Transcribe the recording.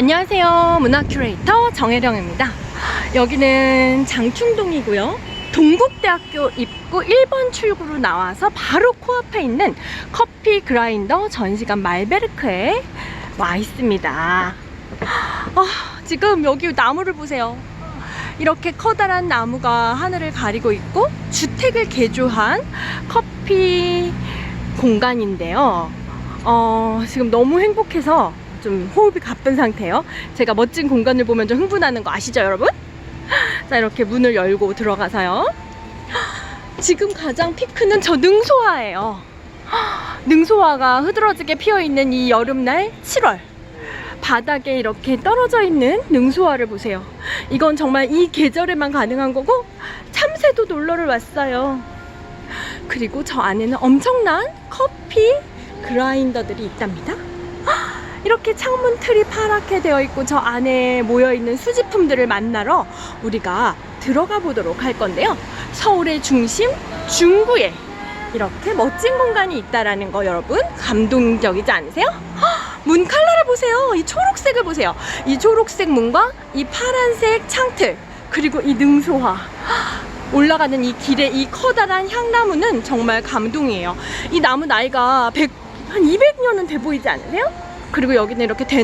안녕하세요. 문화 큐레이터 정혜령입니다. 여기는 장충동이고요. 동국대학교 입구 1번 출구로 나와서 바로 코앞에 있는 커피 그라인더 전시관 말베르크에 와 있습니다. 아, 지금 여기 나무를 보세요. 이렇게 커다란 나무가 하늘을 가리고 있고 주택을 개조한 커피 공간인데요. 어, 지금 너무 행복해서 좀 호흡이 가쁜 상태예요. 제가 멋진 공간을 보면 좀 흥분하는 거 아시죠, 여러분? 자, 이렇게 문을 열고 들어가서요. 지금 가장 피크는 저 능소화예요. 능소화가 흐드러지게 피어 있는 이 여름날 7월. 바닥에 이렇게 떨어져 있는 능소화를 보세요. 이건 정말 이 계절에만 가능한 거고 참새도 놀러를 왔어요. 그리고 저 안에는 엄청난 커피 그라인더들이 있답니다. 이렇게 창문 틀이 파랗게 되어 있고 저 안에 모여 있는 수집품들을 만나러 우리가 들어가 보도록 할 건데요. 서울의 중심 중구에 이렇게 멋진 공간이 있다라는 거 여러분 감동적이지 않으세요? 헉, 문 컬러를 보세요. 이 초록색을 보세요. 이 초록색 문과 이 파란색 창틀 그리고 이 능소화 헉, 올라가는 이 길에 이 커다란 향나무는 정말 감동이에요. 이 나무 나이가 100, 한 200년은 돼 보이지 않으세요? 그리고 여기는 이렇게 대나